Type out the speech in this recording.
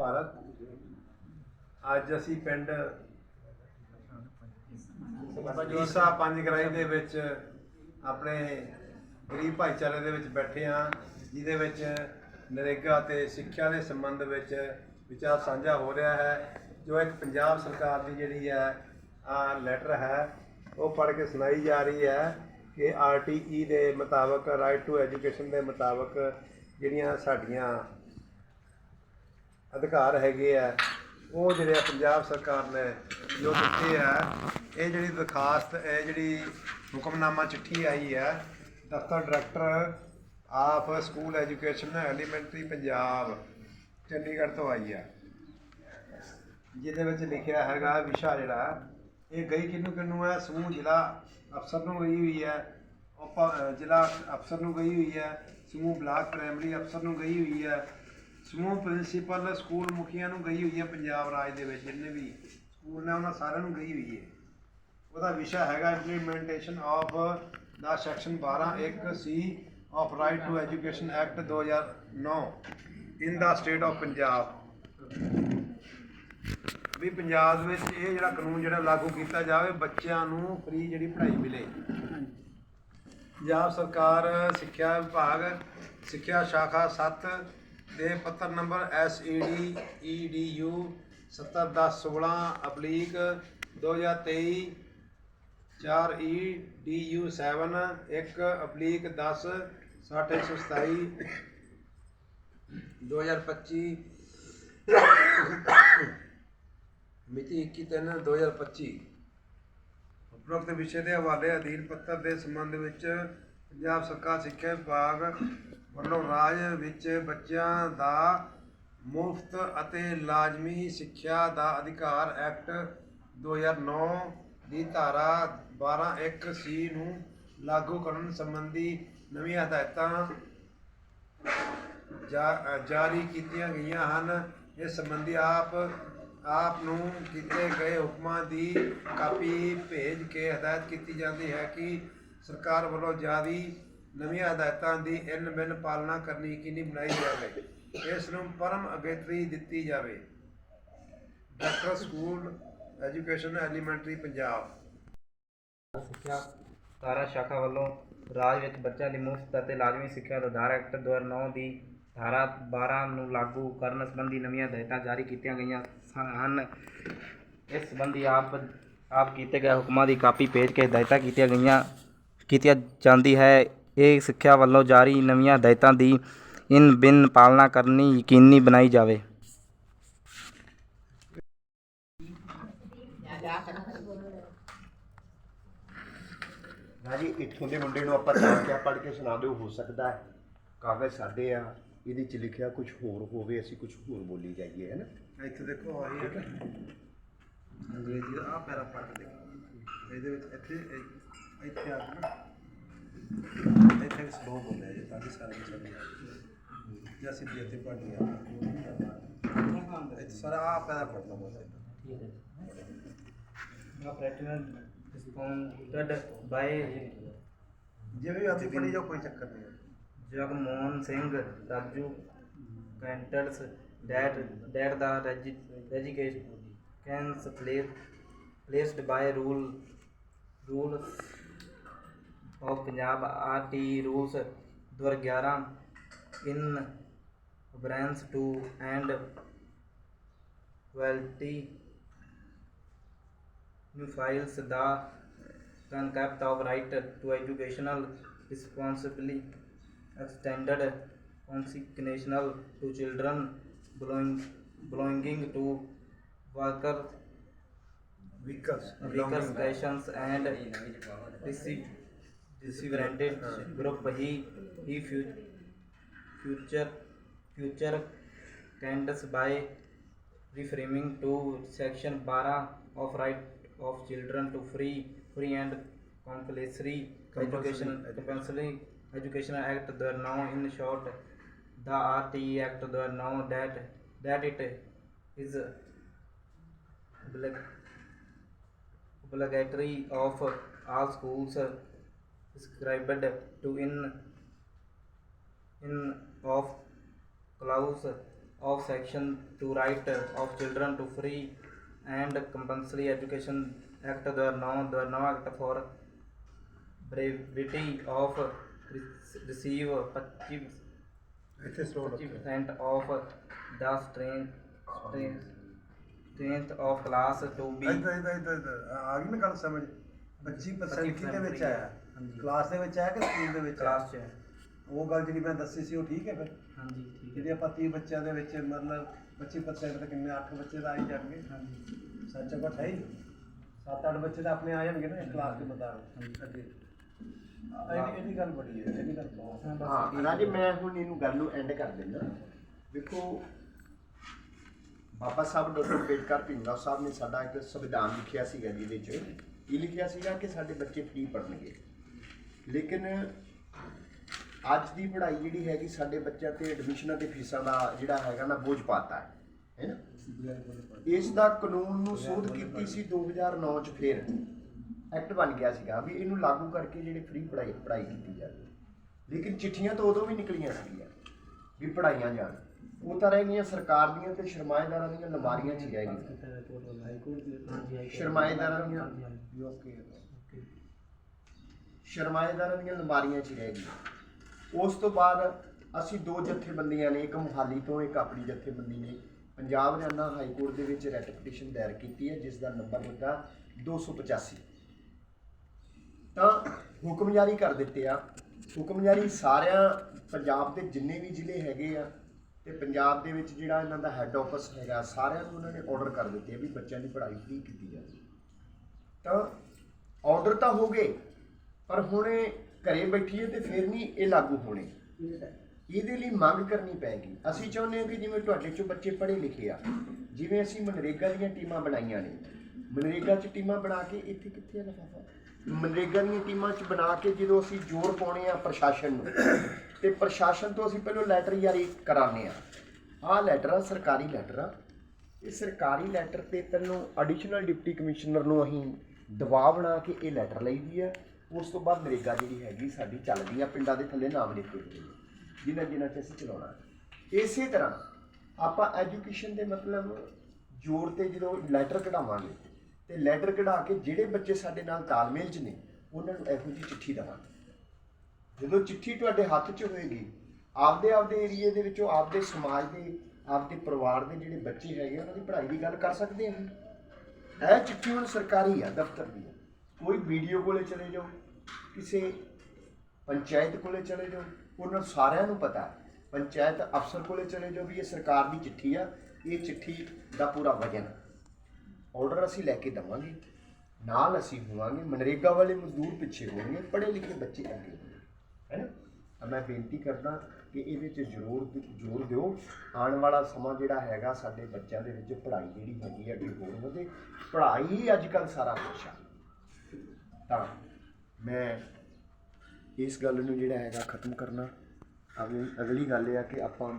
ਭਾਰਤ। ਅੱਜ ਅਸੀਂ ਪਿੰਡ ਈਸਾ ਪੰਜ ਗਰਾਈ ਦੇ ਵਿੱਚ ਆਪਣੇ ਗਰੀਬ ਭਾਈਚਾਰੇ ਦੇ ਵਿੱਚ ਬੈਠੇ ਹਾਂ, ਜਿਹਦੇ ਵਿੱਚ ਨਰੇਗਾ ਤੇ ਸਿੱਖਿਆ ਦੇ ਸੰਬੰਧ ਵਿੱਚ ਵਿਚਾਰ ਸਾਂਝਾ ਹੋ ਰਿਹਾ ਹੈ। ਜੋ ਇੱਕ ਪੰਜਾਬ ਸਰਕਾਰ ਦੀ ਜਿਹੜੀ ਹੈ ਆ ਲੈਟਰ ਹੈ, ਉਹ ਪੜ੍ਹ ਕੇ ਸੁਣਾਈ ਜਾ ਰਹੀ ਹੈ ਕਿ ਆਰਟੀਈ ਦੇ ਮੁਤਾਬਕ ਰਾਈਟ ਟੂ ਐਜੂਕੇਸ਼ਨ ਦੇ ਮੁਤਾਬਕ ਜਿਹੜੀਆਂ ਸਾਡੀਆਂ ਅਧਿਕਾਰ ਹੈਗੇ ਆ, ਉਹ ਜਿਹੜੇ ਆ ਪੰਜਾਬ ਸਰਕਾਰ ਨੇ ਜੋ ਦਿੱਤੇ ਆ, ਇਹ ਜਿਹੜੀ ਦਰਖਾਸਤ, ਇਹ ਜਿਹੜੀ ਹੁਕਮਨਾਮਾ ਚਿੱਠੀ ਆਈ ਹੈ ਦਫ਼ਤਰ director of school education elementary Punjab, Chandigarh ਤੋਂ ਆਈ ਆ। ਜਿਹਦੇ ਵਿੱਚ ਲਿਖਿਆ ਹੈਗਾ ਵਿਸ਼ਾ ਜਿਹੜਾ, ਇਹ ਗਈ ਕਿਹਨੂੰ ਕਿਹਨੂੰ ਹੈ ਸਮੂਹ ਜ਼ਿਲ੍ਹਾ ਅਫਸਰ ਨੂੰ ਗਈ ਹੋਈ ਹੈ ਉਪ ਜ਼ਿਲ੍ਹਾ ਅਫਸਰ ਨੂੰ ਗਈ ਹੋਈ ਹੈ ਸਮੂਹ ਬਲਾਕ ਪ੍ਰਾਇਮਰੀ ਅਫਸਰ ਨੂੰ ਗਈ ਹੋਈ ਹੈ ਸਮੂਹ ਪ੍ਰਿੰਸੀਪਲ ਸਕੂਲ ਮੁਖੀਆਂ ਨੂੰ ਗਈ ਹੋਈ ਹੈ ਪੰਜਾਬ ਰਾਜ ਦੇ ਵਿੱਚ, ਜਿੰਨੇ ਵੀ ਸਕੂਲ ਨੇ ਉਹਨਾਂ ਸਾਰਿਆਂ ਨੂੰ ਗਈ ਹੋਈ ਹੈ। ਉਹਦਾ ਵਿਸ਼ਾ ਹੈਗਾ implementation of the section 12 1 C of right to education act 2009 in the state of Punjab. ਵੀ ਪੰਜਾਬ ਵਿੱਚ ਇਹ ਜਿਹੜਾ ਕਾਨੂੰਨ ਜਿਹੜਾ ਲਾਗੂ ਕੀਤਾ ਜਾਵੇ, ਬੱਚਿਆਂ ਨੂੰ ਫ੍ਰੀ ਜਿਹੜੀ ਪੜ੍ਹਾਈ ਮਿਲੇ। ਪੰਜਾਬ ਸਰਕਾਰ, ਸਿੱਖਿਆ ਵਿਭਾਗ, ਸਿੱਖਿਆ ਸ਼ਾਖਾ 7 ਦੇ ਪੱਤਰ ਨੰਬਰ E SED EDU 7016 ਅਪਲੀਕ 2023 4 E DU 7 1 ਅਪਲੀਕ 10 6127 2025 ਮਿਤੀ 21/3/2025 ਉਪਰੋਕਤ ਵਿਸ਼ੇ ਦੇ ਹਵਾਲੇ ਅਧੀਨ ਪੱਤਰ ਦੇ ਸੰਬੰਧ ਵਿੱਚ ਪੰਜਾਬ ਸਰਕਾਰ ਸਿੱਖਿਆ ਵਿਭਾਗ ਵੱਲੋਂ ਰਾਜ ਵਿੱਚ ਬੱਚਿਆਂ ਦਾ ਮੁਫਤ ਅਤੇ ਲਾਜ਼ਮੀ ਸਿੱਖਿਆ ਦਾ ਅਧਿਕਾਰ ਐਕਟ 2009 ਦੀ ਧਾਰਾ 12(1) ਸੀ ਨੂੰ ਲਾਗੂ ਕਰਨ ਸੰਬੰਧੀ ਨਵੀਆਂ ਹਦਾਇਤਾਂ ਜਾ- ਜਾਰੀ ਕੀਤੀਆਂ ਗਈਆਂ ਹਨ। ਇਸ ਸੰਬੰਧੀ ਆਪ ਆਪ ਨੂੰ ਕੀਤੇ ਗਏ ਹੁਕਮਾਂ ਦੀ ਕਾਪੀ ਭੇਜ ਕੇ ਹਦਾਇਤ ਕੀਤੀ ਜਾਂਦੀ ਹੈ ਕਿ ਸਰਕਾਰ ਵੱਲੋਂ ਜਾਰੀ ਨਵੀਆਂ ਹਦਾਇਤਾਂ ਦੀ ਇਨ ਬਿਨ ਪਾਲਣਾ ਕਰਨੀ ਯਕੀਨੀ ਬਣਾਈ ਜਾਵੇ। ਇਸ ਨੂੰ ਪਰਮ ਅਗੇਤਰੀ ਦਿੱਤੀ ਜਾਵੇ। Doctor school education elementary Punjab. ਸਿੱਖਿਆ ਧਾਰਾ ਸ਼ਾਖਾ ਵੱਲੋਂ ਰਾਜ ਵਿੱਚ ਬੱਚਿਆਂ ਦੀ ਮੁਫਤ ਅਤੇ ਲਾਜ਼ਮੀ ਸਿੱਖਿਆ ਦਾ ਧਾਰਾ ਐਕਟ 2009 ਦੀ ਧਾਰਾ 12 ਨੂੰ ਲਾਗੂ ਕਰਨ ਸੰਬੰਧੀ ਨਵੀਆਂ ਹਦਾਇਤਾਂ ਜਾਰੀ ਕੀਤੀਆਂ ਗਈਆਂ ਸ- ਹਨ ਇਸ ਸੰਬੰਧੀ ਆਪ ਆਪ ਕੀਤੇ ਗਏ ਹੁਕਮਾਂ ਦੀ ਕਾਪੀ ਭੇਜ ਕੇ ਹਦਾਇਤਾਂ ਕੀਤੀਆਂ ਗਈਆਂ, ਕੀਤੀਆਂ ਜਾਂਦੀ ਹੈ। ਇਹ ਸਿੱਖਿਆ ਵੱਲੋਂ ਜਾਰੀ ਨਵੀਆਂ ਹਦਾਇਤਾਂ ਦੀ ਇਨ ਬਿਨ ਪਾਲਣਾ ਕਰਨੀ ਯਕੀਨੀ ਬਣਾਈ ਜਾਵੇ। ਰਾਜੀ ਇੱਥੋਂ ਦੇ ਮੁੰਡੇ ਨੂੰ ਆਪਾਂ ਤਾਂ ਕਿਆ ਪੜ੍ਹ ਕੇ ਸੁਣਾ ਦਿਓ ਹੋ ਸਕਦਾ ਹੈ। ਕਾਗਜ਼ ਸਾਡੇ ਆ ਇਹਦੇ ਚ ਲਿਖਿਆ ਕੁਝ ਹੋਰ ਹੋਵੇ ਅਸੀਂ ਕੁਝ ਹੋਰ ਬੋਲੀ ਜਾਈਏ ਹੈ ਨਾ? ਇੱਥੇ ਦੇਖੋ ਆਹੀ ਹੈ। ਅੰਗਰੇਜ਼ੀ ਦਾ ਆ ਪੈਰਾ ਪੜ੍ਹ ਕੇ ਦੇਖੋ। ਇਹਦੇ ਵਿੱਚ ਇੱਥੇ ਇੱਥੇ ਆ ਨਾ। ਇੱਥੇ ਵੀ ਸਲੋ ਬੋਲਿਆ ਜੇ ਤਾਂ ਕਿ ਸਾਰਾ ਕੁਝ ਸਮਝ ਆਏ ਜਾਂ ਸਿੱਧੀ ਇੱਥੇ ਪੜ੍ਹਨੀ ਆ ਇੱਥੇ ਸਾਰਾ ਆ ਪੈਰਾ ਪੜ੍ਹਨਾ ਬੋਲਦਾ ਆਪਰੇਟਰ ਰਿਸਪੌਂਡਡ ਬਾਈ ਜਿਵੇਂ ਆਤੀ ਕੋਈ ਚੱਕਰ ਨਹੀਂ ਜਗਮੋਹਨ ਸਿੰਘ ਰਾਜੂ ਕੈਂਟਲਸ ਡੈਟ ਡੈਟ ਦਾ ਰੈਜੀਕੇਸ਼ਨ cans placed by rule rule Of Punjab, R Rules, rules दो हज़ार ग्यारह in ब्रांस to and quality files the concept of right to educational responsibly extended consequential to children belonging, belonging to workers, workers, stations and received group he he future future candidates by reframing to section 12 of right of children to free free and compulsory education Compulsory compulsory education act the now in short the RTE act the now that that it is oblig- obligatory of all schools prescribed to in in of clause of section to right of children to free and compulsory education act 2009 2009 act for brevity of re- receive 25 ਇੱਥੇ store 50% of the strength strength of class to be ਇਦਾਂ ਇਦਾਂ ਇਦਾਂ ਆ ਗਈ ਨਾ ਗੱਲ ਸਮਝ 25% ਕਿਹਦੇ ਵਿੱਚ ਆਇਆ? ਹਾਂਜੀ। ਕਲਾਸ ਦੇ ਵਿੱਚ ਆਇਆ ਕਿ ਸਕੂਲ ਦੇ ਵਿੱਚ ਕਲਾਸ ਚ ਹੈ। ਉਹ ਗੱਲ ਜਿਹੜੀ ਮੈਂ ਦੱਸੀ ਸੀ ਉਹ ਠੀਕ ਹੈ ਫਿਰ? ਹਾਂਜੀ ਠੀਕ ਹੈ। ਜਿਹੜੇ ਆਪਾਂ 30 ਬੱਚਿਆਂ ਦੇ ਵਿੱਚ ਮਤਲਬ 25% ਤੇ ਕਿੰਨੇ 8 ਬੱਚੇ ਤਾਂ ਆ ਹੀ ਜਾਣਗੇ। ਹਾਂਜੀ। ਸੱਚ ਕੋ ਹੈ 7-8 ਬੱਚੇ ਤਾਂ ਆਪਣੇ ਆ ਜਾਣਗੇ ਨਾ ਇਸ ਕਲਾਸ ਦੇ ਮੁਤਾਬਕ। ਅੱਗੇ। ਇਹਦੀ ਇਹਦੀ ਗੱਲ ਬੜੀ ਹੈ ਇਹਦੀ ਗੱਲ ਬਹੁਤ ਹੈ। ਹਾਂ ਰਾਜੇ ਮੈਂ ਹੁਣ ਇਹਨੂੰ ਗੱਲ ਨੂੰ ਐਂਡ ਕਰ ਦਿੰਦਾ। ਵੇਖੋ ਬਾਬਾ ਸਾਹਿਬ ਡਾਕਟਰ ਅੰਬੇਡਕਰ ਭੀਮਰਾਓ ਸਾਹਿਬ ਨੇ ਸਾਡਾ ਇੱਕ ਸੰਵਿਧਾਨ ਲਿਖਿਆ ਸੀਗਾ ਜਿਹਦੇ 'ਚ ਇਹ ਲਿਖਿਆ ਸੀਗਾ ਕਿ ਸਾਡੇ ਬੱਚੇ ਫ੍ਰੀ ਪੜ੍ਹਨਗੇ। ਲੇਕਿਨ ਅੱਜ ਦੀ ਪੜ੍ਹਾਈ ਜਿਹੜੀ ਹੈਗੀ ਸਾਡੇ ਬੱਚਿਆਂ ਤੇ ਐਡਮਿਸ਼ਨਾਂ 'ਤੇ ਫੀਸਾਂ ਦਾ ਜਿਹੜਾ ਹੈਗਾ ਨਾ ਬੋਝ ਪਾਤਾ ਹੈ ਹੈ ਨਾ? ਇਸ ਦਾ ਕਾਨੂੰਨ ਨੂੰ ਸੋਧ ਕੀਤੀ ਸੀ 2009 ਚ ਫਿਰ ਐਕਟ ਬਣ ਗਿਆ ਸੀਗਾ ਵੀ ਇਹਨੂੰ ਲਾਗੂ ਕਰਕੇ ਜਿਹੜੇ ਫ੍ਰੀ ਪੜ੍ਹਾਈ ਪੜ੍ਹਾਈ ਕੀਤੀ ਜਾਵੇ। ਲੇਕਿਨ ਚਿੱਠੀਆਂ ਤਾਂ ਉਦੋਂ ਵੀ ਨਿਕਲੀਆਂ ਸੀਗੀਆਂ ਵੀ ਪੜ੍ਹਾਈਆਂ ਜਾਣ। ਉਹ ਤਾਂ ਰਹਿ ਗਈਆਂ ਸਰਕਾਰ ਦੀਆਂ ਤੇ ਸਰਮਾਏਦਾਰਾਂ ਦੀਆਂ ਲੰਬਾਰੀਆਂ 'ਚ ਹੀ ਰਹਿ ਗਈਆਂ। ਸਰਮਾਏਦਾਰਾਂ ਦੀਆਂ okay? ਸ਼ਰਮਾਏਦਾਰਾਂ ਦੀਆਂ ਲੰਬਾਰੀਆਂ 'ਚ ਹੀ ਰਹਿ ਗਈਆਂ। ਉਸ ਤੋਂ ਬਾਅਦ ਅਸੀਂ ਦੋ ਜਥੇਬੰਦੀਆਂ ਨੇ ਇੱਕ ਮੁਹਾਲੀ ਤੋਂ ਇੱਕ ਆਪਣੀ ਜਥੇਬੰਦੀ ਨੇ। ਪੰਜਾਬ ਹਰਿਆਣਾ ਹਾਈ ਕੋਰਟ ਦੇ ਵਿੱਚ ਰੈਟ ਪਟੀਸ਼ਨ ਦਾਇਰ ਕੀਤੀ ਹੈ ਜਿਸ ਦਾ ਨੰਬਰ ਹੈਗਾ 285 ਤਾਂ ਹੁਕਮ ਜਾਰੀ ਕਰ ਦਿੱਤੇ ਆ। ਹੁਕਮ ਜਾਰੀ ਸਾਰਿਆਂ ਪੰਜਾਬ ਦੇ ਜਿੰਨੇ ਵੀ ਜ਼ਿਲ੍ਹੇ ਹੈਗੇ ਆ ਤੇ ਪੰਜਾਬ ਦੇ ਵਿੱਚ ਜਿਹੜਾ ਇਹਨਾਂ ਦਾ ਹੈੱਡ ਆਫਿਸ ਹੈਗਾ, ਸਾਰਿਆਂ ਨੂੰ ਉਹਨਾਂ ਨੇ ਆਰਡਰ ਕਰ ਦਿੱਤੇ ਆ ਵੀ ਬੱਚਿਆਂ ਦੀ ਪੜ੍ਹਾਈ ਫ੍ਰੀ ਕੀਤੀ ਜਾਵੇ। ਤਾਂ ਆਰਡਰ ਤਾਂ ਹੋ ਗਏ, ਪਰ ਹੁਣ ਇਹ ਘਰੇ ਬੈਠੀਏ ਤੇ ਫਿਰ ਨਹੀਂ ਇਹ ਲਾਗੂ ਹੋਣੇ। ਇਹਦੇ ਲਈ ਮੰਗ ਕਰਨੀ ਪੈਗੀ। ਅਸੀਂ ਚਾਹੁੰਦੇ ਹਾਂ ਕਿ ਜਿਵੇਂ ਤੁਹਾਡੇ ਚੋਂ ਬੱਚੇ ਪੜ੍ਹੇ ਲਿਖੇ ਆ, ਜਿਵੇਂ ਅਸੀਂ ਮਨਰੇਗਾ ਦੀਆਂ ਟੀਮਾਂ ਬਣਾਈਆਂ ਨੇ। ਮਨਰੇਗਾ 'ਚ ਟੀਮਾਂ ਬਣਾ ਕੇ ਇੱਥੇ ਕਿੱਥੇ ਆ ਲਫਾਫਾ? ਮਨਰੇਗਾ ਦੀਆਂ ਟੀਮਾਂ 'ਚ ਬਣਾ ਕੇ ਜਦੋਂ ਅਸੀਂ ਜ਼ੋਰ ਪਾਉਣੇ ਆ ਪ੍ਰਸ਼ਾਸਨ ਨੂੰ, ਤੇ ਪ੍ਰਸ਼ਾਸਨ ਤੋਂ ਅਸੀਂ ਪਹਿਲਾਂ ਲੈਟਰ ਜਾਰੀ ਕਰਾਉਂਦੇ ਆ। ਆਹ ਲੈਟਰ ਆ, ਸਰਕਾਰੀ ਲੈਟਰ ਆ। ਇਹ ਸਰਕਾਰੀ ਲੈਟਰ ਤੇ ਪਹਿਲਾਂ ਐਡੀਸ਼ਨਲ ਡਿਪਟੀ ਕਮਿਸ਼ਨਰ ਨੂੰ ਅਸੀਂ ਦਬਾਅ ਬਣਾ ਕੇ ਇਹ ਲੈਟਰ ਲਈਦੀ ਹੈ ਉਸ ਤੋਂ ਬਾਅਦ ਨਰੇਗਾ ਜਿਹੜੀ ਹੈਗੀ ਸਾਡੀ ਚੱਲਦੀ ਆ, ਪਿੰਡਾਂ ਦੇ ਥੱਲੇ ਨਾਮ ਲਿਖੇ ਹੋਏ ਜਿਨ੍ਹਾਂ ਜਿਨ੍ਹਾਂ 'ਚ ਅਸੀਂ ਚਲਾਉਣਾ। ਇਸੇ ਤਰ੍ਹਾਂ ਆਪਾਂ ਐਜੂਕੇਸ਼ਨ ਦੇ ਮਤਲਬ ਜੋਰ ਤੇ ਜਦੋਂ ਲੈਟਰ ਕਢਾਵਾਂਗੇ ਤੇ ਲੈਟਰ ਕਢਾ ਕੇ ਜਿਹੜੇ ਬੱਚੇ ਸਾਡੇ ਨਾਲ ਤਾਲਮੇਲ 'ਚ ਨੇ, ਉਹਨਾਂ ਨੂੰ ਇਹੋ ਜਿਹੀ ਚਿੱਠੀ ਦੇਵਾਂਗੇ। ਜਦੋਂ ਚਿੱਠੀ ਤੁਹਾਡੇ ਹੱਥ 'ਚ ਹੋਏਗੀ, ਆਪਦੇ ਆਪਦੇ ਏਰੀਏ ਦੇ ਵਿੱਚੋਂ ਆਪਦੇ ਸਮਾਜ ਦੇ, ਆਪਦੇ ਪਰਿਵਾਰ ਦੇ ਜਿਹੜੇ ਬੱਚੇ ਹੈਗੇ, ਉਹਨਾਂ ਦੀ ਪੜ੍ਹਾਈ ਦੀ ਗੱਲ ਕਰ ਸਕਦੇ ਹਾਂ। ਇਹ ਚਿੱਠੀ ਹੁਣ ਸਰਕਾਰੀ ਆ, ਦਫ਼ਤਰ ਦੀ ਆ। ਕੋਈ ਵੀਡੀਓ ਕੋਲੇ ਚਲੇ ਜਾਓ, ਕਿਸੇ ਪੰਚਾਇਤ ਕੋਲੇ ਚਲੇ ਜਾਓ, ਉਹਨਾਂ ਸਾਰਿਆਂ ਨੂੰ ਪਤਾ ਹੈ। ਪੰਚਾਇਤ ਅਫਸਰ ਕੋਲੇ ਚਲੇ ਜਾਓ ਵੀ ਇਹ ਸਰਕਾਰ ਦੀ ਚਿੱਠੀ ਆ, ਇਹ ਚਿੱਠੀ ਦਾ ਪੂਰਾ ਵਜਨ ਆਰਡਰ ਅਸੀਂ ਲੈ ਕੇ ਦਵਾਂਗੇ। ਨਾਲ ਅਸੀਂ ਹੋਵਾਂਗੇ ਮਨਰੇਗਾ ਵਾਲੇ ਮਜ਼ਦੂਰ ਪਿੱਛੇ ਹੋਣਗੇ ਪੜ੍ਹੇ ਲਿਖੇ ਬੱਚੇ ਅੱਗੇ ਹੋਣਗੇ। ਹੈ ਨਾ ਤਾਂ ਮੈਂ ਬੇਨਤੀ ਕਰਦਾ ਕਿ ਇਹਦੇ 'ਚ ਜ਼ਰੂਰ ਜ਼ੋਰ ਦਿਓ। ਆਉਣ ਵਾਲਾ ਸਮਾਂ ਜਿਹੜਾ ਹੈਗਾ ਸਾਡੇ ਬੱਚਿਆਂ ਦੇ ਵਿੱਚ ਪੜ੍ਹਾਈ ਜਿਹੜੀ ਹੈਗੀ ਹੈ ਅੱਗੇ ਹੋਰ ਵਧੇ। ਪੜ੍ਹਾਈ ਹੀ ਅੱਜ ਕੱਲ੍ਹ ਸਾਰਾ ਕੁਛ ਆ। ਤਾਂ ਮੈਂ ਇਸ ਗੱਲ ਨੂੰ ਜਿਹੜਾ ਹੈਗਾ ਖਤਮ ਕਰਨਾ। ਅਗਲੀ ਅਗਲੀ ਗੱਲ ਇਹ ਆ ਕਿ ਆਪਾਂ